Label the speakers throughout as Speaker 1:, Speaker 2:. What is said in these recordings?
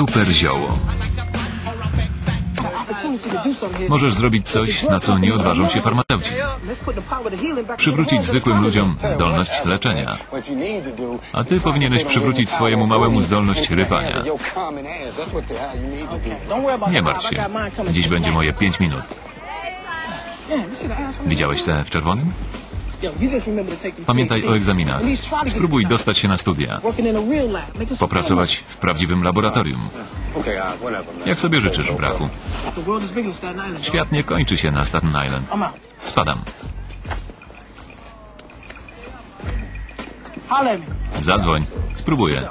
Speaker 1: Super zioło. Możesz zrobić coś, na co nie odważą się farmaceuci. Przywrócić zwykłym ludziom zdolność leczenia. A ty powinieneś przywrócić swojemu małemu zdolność rypania. Nie martw się. Dziś będzie moje pięć minut. Widziałeś te w czerwonym? Pamiętaj o egzaminach. Spróbuj dostać się na studia. Popracować w prawdziwym laboratorium. Jak sobie życzysz, brachu? Świat nie kończy się na Staten Island. Spadam. Zadzwoń. Spróbuję.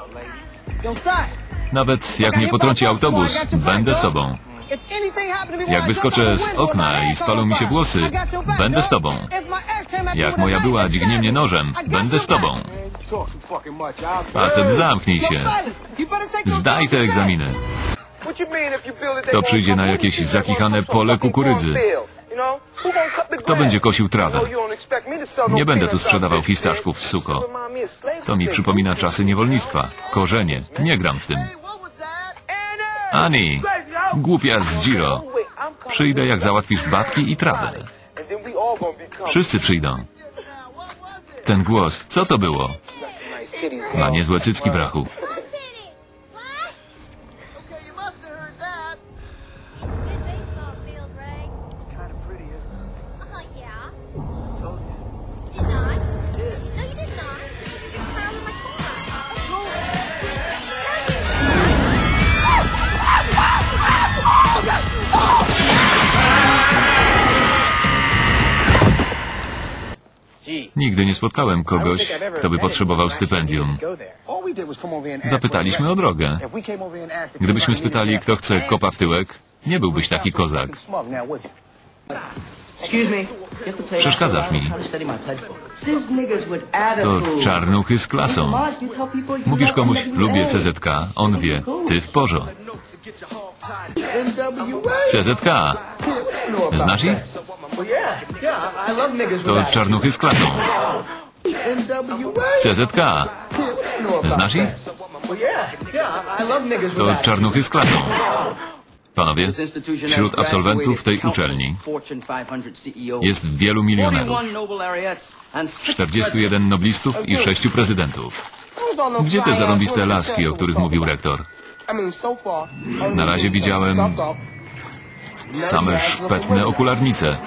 Speaker 1: Nawet jak mnie potrąci autobus, będę z tobą. Jak wyskoczę z okna i spalą mi się włosy, będę z tobą. Jak moja była dźgnie mnie nożem, będę z tobą. Facet, zamknij się. Zdaj te egzaminy.
Speaker 2: Kto przyjdzie na jakieś zakichane pole kukurydzy?
Speaker 1: Kto będzie kosił trawę?
Speaker 2: Nie będę tu sprzedawał fistaszków, suko.
Speaker 1: To mi przypomina czasy niewolnictwa. Korzenie. Nie gram w tym. Ani, głupia z Giro. Przyjdę, jak załatwisz babki i trawę. Wszyscy przyjdą. Ten głos, co to było? Ma niezłe cycki, brachu. Nigdy nie spotkałem kogoś, kto by potrzebował stypendium. Zapytaliśmy o drogę. Gdybyśmy spytali, kto chce kopa w tyłek, nie byłbyś taki kozak.
Speaker 3: Przeszkadzasz mi.
Speaker 1: To czarnuchy z klasą. Mówisz komuś, lubię CZK, on wie, ty w porządku. CZK. Znasz ich? To czarnuchy z klasą. CZK. Znasz ich? To czarnuchy z klasą. Panowie, wśród absolwentów tej uczelni jest wielu milionerów, 41 noblistów i 6 prezydentów. Gdzie te zarąbiste laski, o których mówił rektor?
Speaker 4: Na razie widziałem
Speaker 1: Same szpetne okularnice.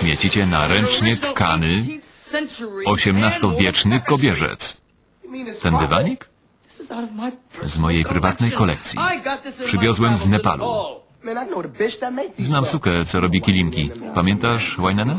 Speaker 1: Śmiecicie na ręcznie tkany XVIII-wieczny kobierzec. Ten dywanik? Z mojej prywatnej kolekcji. Przywiozłem z Nepalu. Znam sukę, co robi kilimki. Pamiętasz Wainana?